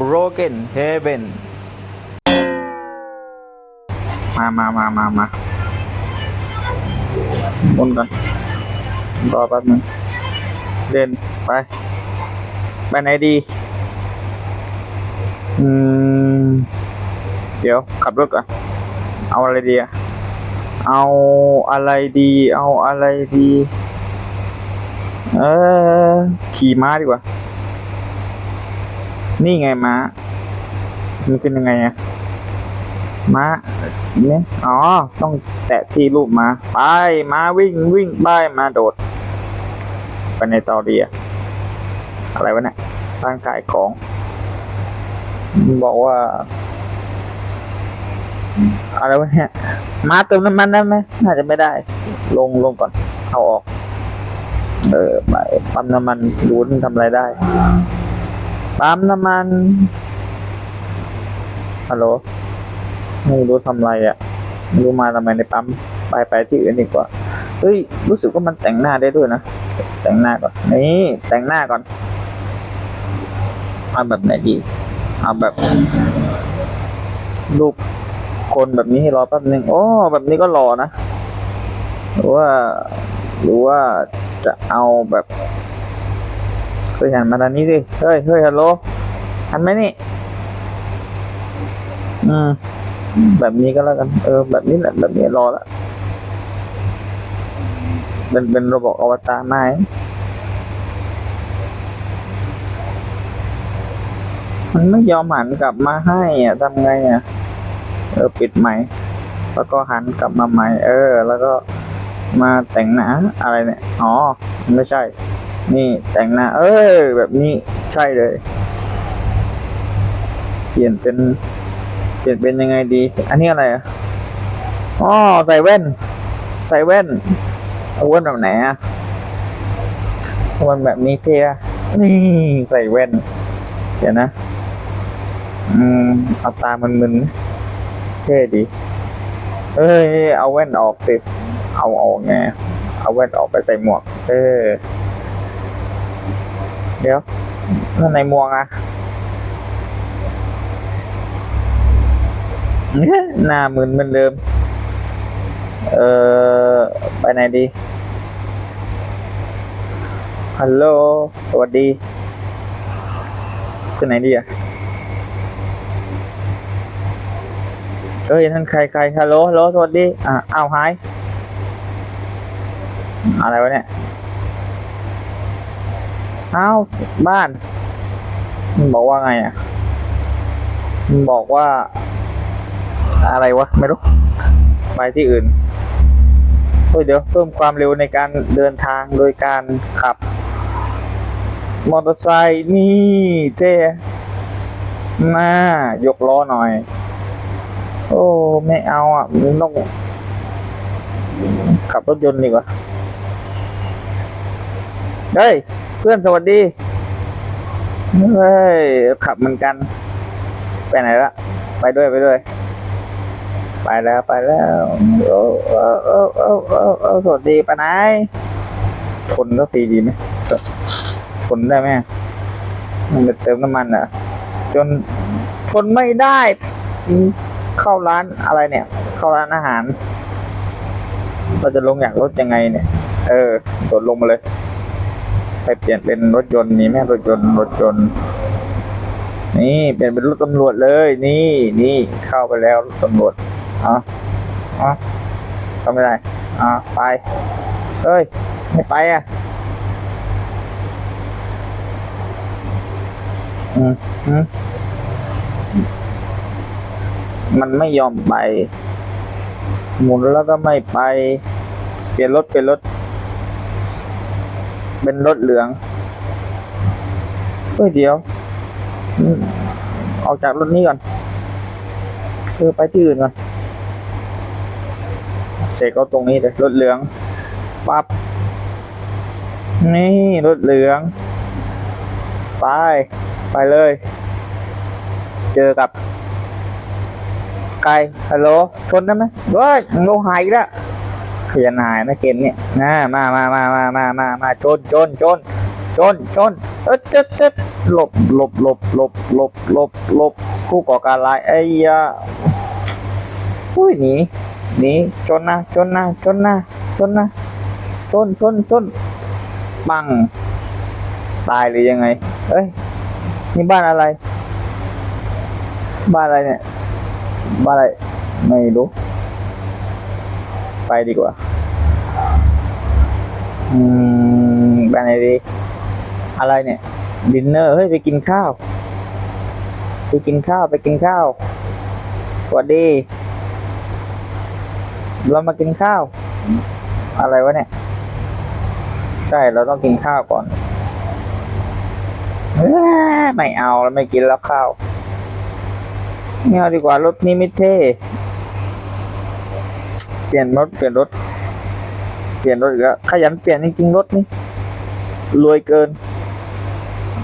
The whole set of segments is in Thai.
Broken Heaven มามามามามาบนก่อนรอแป๊บนึงเดินไป ไปไหนดี อืม เดี๋ยว ขับรถก่อน เอาอะไรดีอะเอาอะไรดี เอาอะไรดี เออ ขี่ม้าดีกว่า นี่ไงม้า มันขึ้นยังไงอะม้าเนี่ยอ๋อ ต้องแตะที่รูปม้า ไป ม้าวิ่งวิ่งไปมาโดด ไปในตอเรียอะไรวะเนี่ยร่างกายของ บอกว่า อะไรวะเนี่ย ม้าเติมน้ำมันได้ไหม น่าจะไม่ได้ ลงลงก่อน เอาออก เออไปปั๊มน้ำมันดูมันทำอะไรได้ ปั๊มน้ำมันฮัลโหลไม่รู้ทำไรอะรู้มาทำไมในปั๊มไปไปที่อื่นดีกว่าเฮ้ย รู้สึกว่ามันแต่งหน้าได้ด้วยนะ แต่งหน้าก่อน นี่แต่งหน้าก่อน เอาแบบไหนดี เอาแบบ รูปคนแบบนี้ให้รอแป๊บหนึ่งโอ้แบบนี้ก็รอนะ หรือว่า หรือว่าจะเอาแบบ เฮ้ยหันมาทางนี้สิ เฮ้ยเฮ้ยฮัลโหลหันไหมนี่ อืม แบบนี้ก็แล้วกัน เออ แบบนี้แหละ แบบนี้รอละเป็นเป็นระบบอวตารไหมมันไม่ยอมหันกลับมาให้อะทำไงอะ เออ ปิดใหม่ แล้วก็หันกลับมาใหม่ เออ แล้วก็มาแต่งหน้าอะไรเนี่ย อ๋อ ไม่ใช่ นี่แต่งหน้า เออ แบบนี้ใช่เลย เปลี่ยนเป็น เปลี่ยนเป็นยังไงดี อันนี้อะไรอ๋อใส่แว่น ใส่แว่นเอาแว่นแบบไหนอะแว่นแบบนี้เท่อะนี่ใส่แว่น เดี๋ยวนะ อืมเอาตามันมึนเท่ดีเอ้ย เอาแว่นออกสิ เอาออกไง เอาแว่นออกไปใส่หมวก เออ เดี๋ยวแล้วในมวกอะหน้ามึนเหมือนเดิม เออไปไหนดี ฮัลโหล สวัสดีจะไหนดีอะเอ้ยท่านใครใครฮัลโหลฮัลโหลสวัสดี อ่าอ้าวหาย อะไรวะเนี่ย อ้าวบ้านมันบอกว่าไงอะมันบอกว่า อะไรวะ ไม่รู้ ไปที่อื่นเฮ้ยเดี๋ยวเพิ่มความเร็วในการเดินทางโดยการขับ มอเตอร์ไซค์นี่เท่มายกล้อหน่อย โอ้ไม่เอาอะมันต้องขับรถยนต์ดีกว่า เฮ้ย เพื่อนสวัสดี เฮ้ย ขับเหมือนกัน ไปไหนละ ไปด้วยไปด้วย ไปแล้วไปแล้วโอ้โอ้โอ้โอ้โอ้สวัสดีปไหนชนสักทีดีไหมชนได้ไหมมันจะเติมน้ำมันอะ จนทนไม่ได้ เข้าร้านอะไรเนี่ย เข้าร้านอาหาร เราจะลงอยากรถยังไงเนี่ย เออโดดลงมาเลย ไปเปลี่ยนเป็นรถยนต์นี่แม่รถยนต์รถยนต์ นี่เปลี่ยนเป็นรถตำรวจเลย นี่นี่เข้าไปแล้วรถตำรวจอะอะเข้าไม่ได้อะไปเอ้ยไม่ไปอะอืมอืมมันไม่ยอมไป หมุนแล้วก็ไม่ไป เปลี่ยนรถเป็นรถ เป็นรถเหลืองเฮ้ยเดี๋ยว ออกจากรถนี้ก่อนเออไปที่อื่นก่อนเสกเอาตรงนี้เลยรถเหลืองปั๊บนี่รถเหลือง ไป ไปเลย เจอกับ ไกลฮัลโหลชนได้ไหมเฮ้ยโลหายแล้ว ขยันหายนะเกมเนี่ยนะมามามามามามามาชนชนชนชนชนเออเจ็ดเจ็ดหลบหลบหลบหลบหลบหลบหลบผู้ก่อการร้ายไอ้ยาอุ้ยหนีหนีชนนะชนนะชนนะชนนะชนชนชนปังตายหรือยังไงเอ้ยนี่บ้านอะไร บ้านอะไรเนี่ย บ้านอะไรไม่รู้ ไปดีกว่า อืมบ้านไหนดี อะไรเนี่ย ดินเนอร์ เฮ้ย ไปกินข้าว ไปกินข้าว ไปกินข้าวสวัสดี เรามากินข้าว อะไรวะเนี่ย ใช่ เราต้องกินข้าวก่อนไม่เอาแล้วไม่กินแล้วข้าวไม่เอาดีกว่ารถนี้ไม่เท่ เปลี่ยนรถเปลี่ยนรถ เปลี่ยนรถอีกแล้วขยันเปลี่ยนจริงๆรถนี่รวยเกิน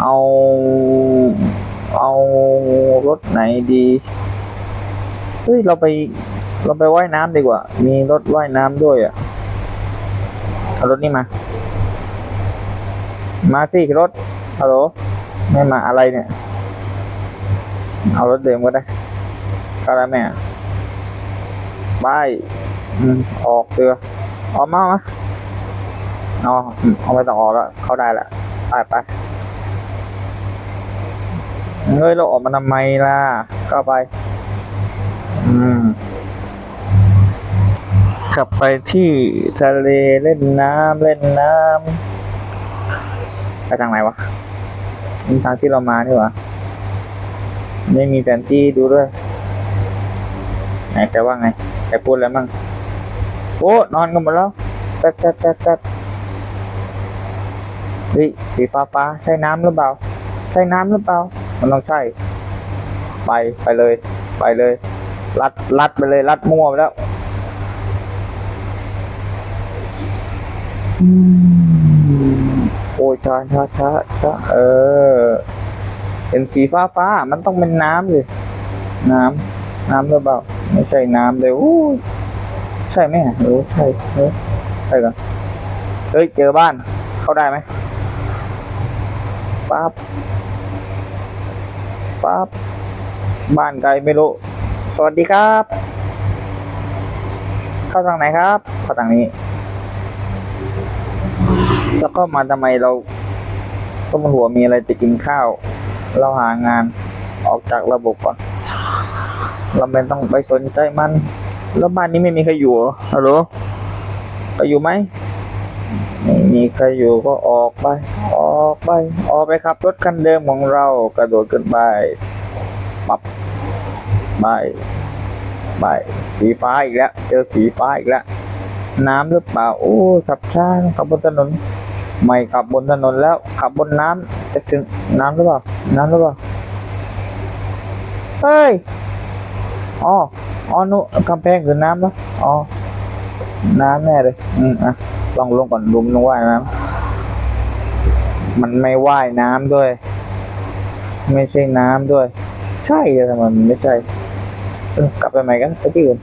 เอาเอารถไหนดีเฮ้ยเราไปเราไปว่ายน้ำดีกว่า มีรถว่ายน้ำด้วยอะเอารถนี่มา มาสิรถฮัลโหลไม่มาอะไรเนี่ย เอารถเดิมก็ได้เข้าได้ไหมอะบาย อืมออกเรือออกมามเอาอืมเอาไม่ต้องออกแล้ว เข้าได้ละไปไปเฮ้ยเราออกมาทำไมล่ะก็ไป อืมขับไปที่ทะเลเล่นน้ำเล่นน้ำไปทางไหนวะนี่ทางที่เรามานี่หวะไม่มีแผนที่ดูด้วยไหนแกว่าไงแกพูดแล้วมั่ง โอ้นอนกันหมดแล้วจัดจัดจัดจัดเฮ้ยสีฟ้าฟ้าใช่น้ำหรือเปล่า ใช่น้ำหรือเปล่า มันต้องใช่ ไปไปเลย ไปเลย ลัดลัดไปเลย ลัดมั่วไปแล้วโอ้ยช้าช้าช้าช้าเออ เป็นสีฟ้าฟ้า มันต้องเป็นน้ำเลยน้ำน้ำหรือเปล่า ไม่ใช่น้ำเลยอู้ย ใช่ไหมอะเออใช่เออใช่กันเฮ้ยเจอบ้าน เข้าได้ไหมปั๊บปั๊บบ้านไกลไม่รู้ สวัสดีครับ เข้าทางไหนครับเข้าทางนี้ แล้วก็มาทำไมเราก็มันหัวมีอะไรจะกินข้าว เราหางานออกจากระบบก่อน เราไม่ต้องไปสนใจมัน แล้วบ้านนี้ไม่มีใครอยู่เหรอฮัลโหลไปอยู่ไหมไม่มีใครอยู่ก็ออกไป ออกไป ออกไปขับรถคันเดิมของเรา กระโดดขึ้นไปปับไปไปสีฟ้าอีกแล้ว เจอสีฟ้าอีกแล้ว น้ำหรือเปล่า โอ้ยขับช้าขับบนถนน ไม่ขับบนถนนแล้ว ขับบนน้ำจะถึงน้ำหรือเปล่า น้ำหรือเปล่า เฮ้ย อ๋อ อ๋อนุกำแพงคือน้ำปะอ๋อ น้ำแน่เลย อืมอะลองลงก่อนลุมลงว่ายน้ำมันไม่ว่ายน้ำด้วย ไม่ใช่น้ำด้วย ใช่เลยทำไมมันไม่ใช่ กลับไปใหม่กันไปที่อื่น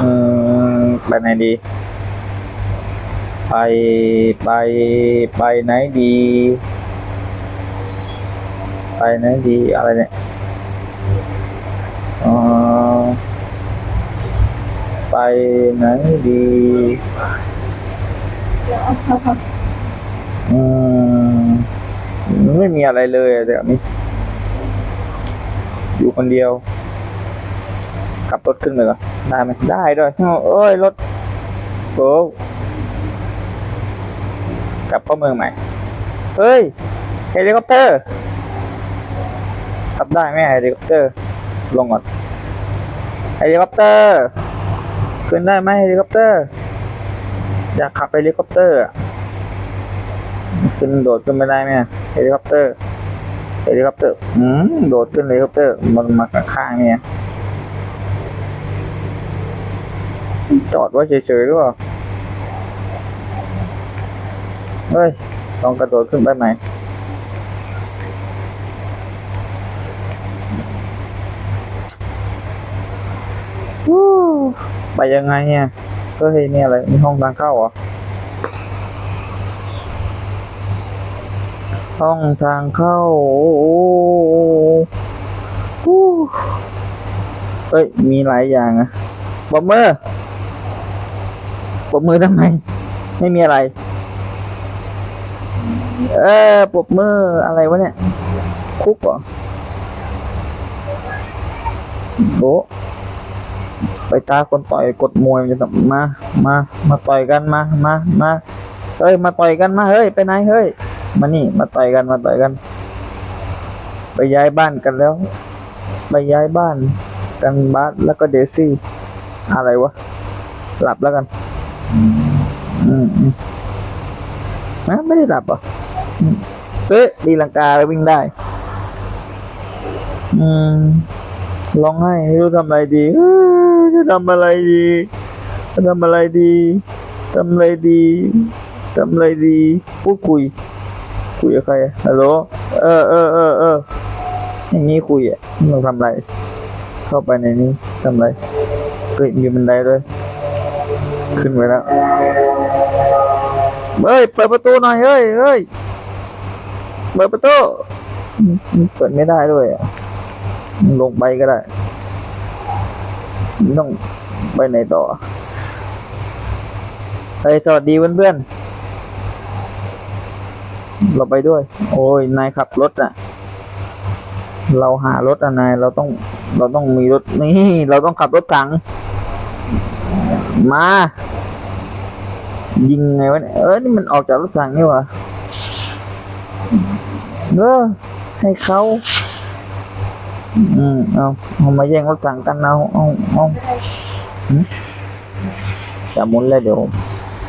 อืมไปไหนดี ไปไปไปไหนดี ไปไหนดีอะไรเนี่ย ไปไหนดีอืมไม่มีอะไรเลยอะเดี๋ยวนี้ อยู่คนเดียวขับรถขึ้นเลยเหรอได้ไหมได้ด้วยเอ้ยรถโอ้กลับเข้าเมืองใหม่ เฮ้ยเฮลิคอปเตอร์ขับได้ไหมเฮลิคอปเตอร์ ลงก่อนเฮลิคอปเตอร์ ขึ้นได้ไหมเฮลิคอปเตอร์ อยากขับเฮลิคอปเตอร์ขึ้นโดดขึ้นไม่ได้ไหมเฮลิคอปเตอร์เฮลิคอปเตอร์อืมโดดขึ้นเฮลิคอปเตอร์มันมาข้างเนี่ยจอดไว้เฉยๆหรือเปล่าเฮ้ยลองกระโดดขึ้นไปไหม วู้ ไปยังไงเนี่ยก็เฮ้ยนี่ยอะไรมีห้องทางเข้าเหรอห้องทางเข้าฮู้เอ้ย มีหลายอย่างอะบอมเมอร์ปรบมือทำไม ไม่มีอะไร เออปรบมืออะไรวะเนี่ย คุกเหรอโฟ ไปตาคนต่อยกดมวยมันจะมามามาต่อยกันมามามาเฮ้ยมาต่อยกันมาเฮ้ยไปไหนเฮ้ยมานี่มาต่อยกันมาต่อยกัน ไปย้ายบ้านกันแล้ว ไปย้ายบ้านกันบาสแล้วก็เดซี่อะไรวะหลับแล้วกัน อืมอืมนะไม่ได้หลับอะเอ๊ะตีลังกาแล้ววิ่งได้ อืม ร้องไห้ไม่รู้ทำอะไรดีจะทำอะไรดีจะทำอะไรดีทำอะไรดีทำอะไรดี พูดคุย คุยกับใครฮัลโหลเออเออเออเอออย่างนี้คุยอะเราทำอะไร เข้าไปในนี้ทำอะไรเฮ้ยมีบันไดด้วยขึ้นไปแล้วเฮ้ยเปิดประตูหน่อยเฮ้ยเฮ้ยเปิดประตูเปิดไม่ได้ด้วยอะ ลงไปก็ได้ไม่ต้องไปไหนต่อเฮ้ยสวัสดีเพื่อนๆ เราไปด้วย โอ้ย นายขับรถอะเราหารถอะนายเราต้อง เราต้องมีรถ นี่ เราต้องขับรถถัง มา ยิงไงวะเนี่ย เออนี่มันออกจากรถถังนี่หวะเออให้เขา อืมเอาเอามาแย่งรถถังกันเอาเอาเอาหืมอย่าหมุนเลยเดี๋ยว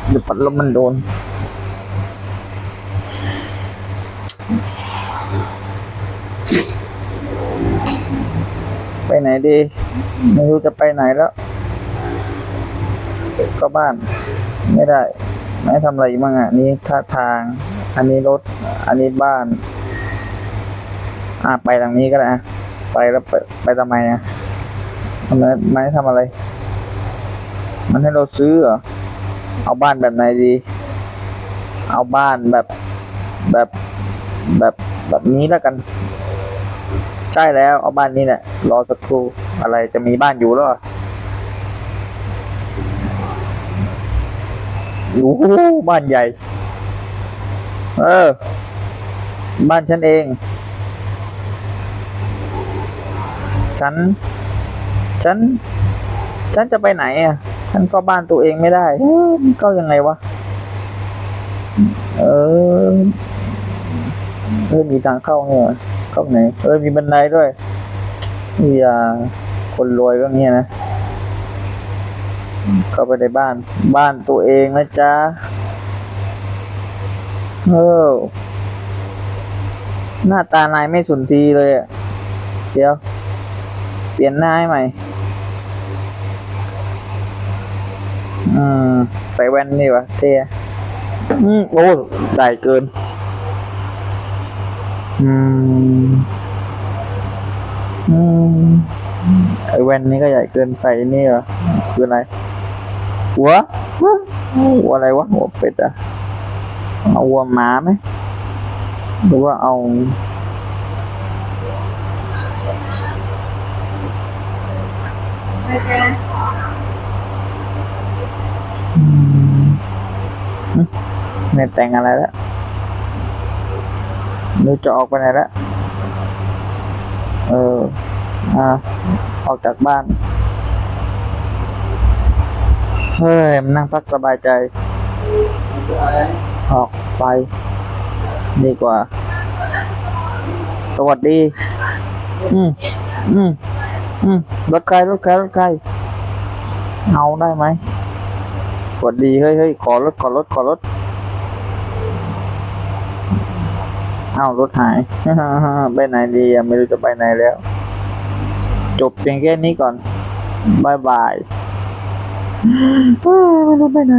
เดี๋ยวปัดลมมันโดนไปไหนดี ไม่รู้จะไปไหนแล้วก็บ้าน ไม่ได้ ไม่ทำอะไรบ้างอะนี่ท่าทาง อันนี้รถ อันนี้บ้าน อะไปทางนี้ก็ได้ ไปแล้วไปไปทำไมอะมันไมไม่ให้ทำอะไร มันให้เราซื้อเหรอเอาบ้านแบบไหนดี เอาบ้านแบบแบบแบบแบบนี้แล้วกัน ใช่แล้ว เอาบ้านนี้แหละรอสักครู่อะไรจะมีบ้านอยู่แล้วเหรอโอ้โหบ้านใหญ่ เออ บ้านฉันเอง ฉัน ฉัน ฉันจะไปไหนอะ ฉันก็บ้านตัวเองไม่ได้ก็ยังไงวะ เออเออมีทางเข้าเนี่ยเข้าไหน เออมีบันไดด้วยอย่าคนรวยก็เงี้ยนะเข้าไปในบ้าน บ้านตัวเองนะจ๊ะเออหน้าตานายไม่สุนทรีเลยอะเดี๋ยว เปลี่ยนหน้าให้ใหม่อืมใส่แว่นนี่วะเท่อะอืมโอ้ได้เกิน อืม อืมไอแว่นนี้ก็ใหญ่เกินใส่นี่เหรอคืออะไรหัวฮะหัวอะไรวะหัวเป็ดอะเอาหัวหมาไหมหรือว่าเอา อืมอืม ไม่แต่งอะไรแล้วหนูจะออกไปไหนแล้ว เออ อ่า ออกจากบ้าน เฮ้ย มันนั่งพักสบายใจ ออกไป ดีกว่า สวัสดี อืม อืม อืมรถใครรถใครรถใครเอาได้ไหมสวัสดีเฮ้ยเฮ้ยขอรถขอรถขอรถเอารถหาย ไปไหนดีไม่รู้จะไปไหนแล้ว จบเพียงแค่นี้ก่อนบายบายไม่รู้ไปไหน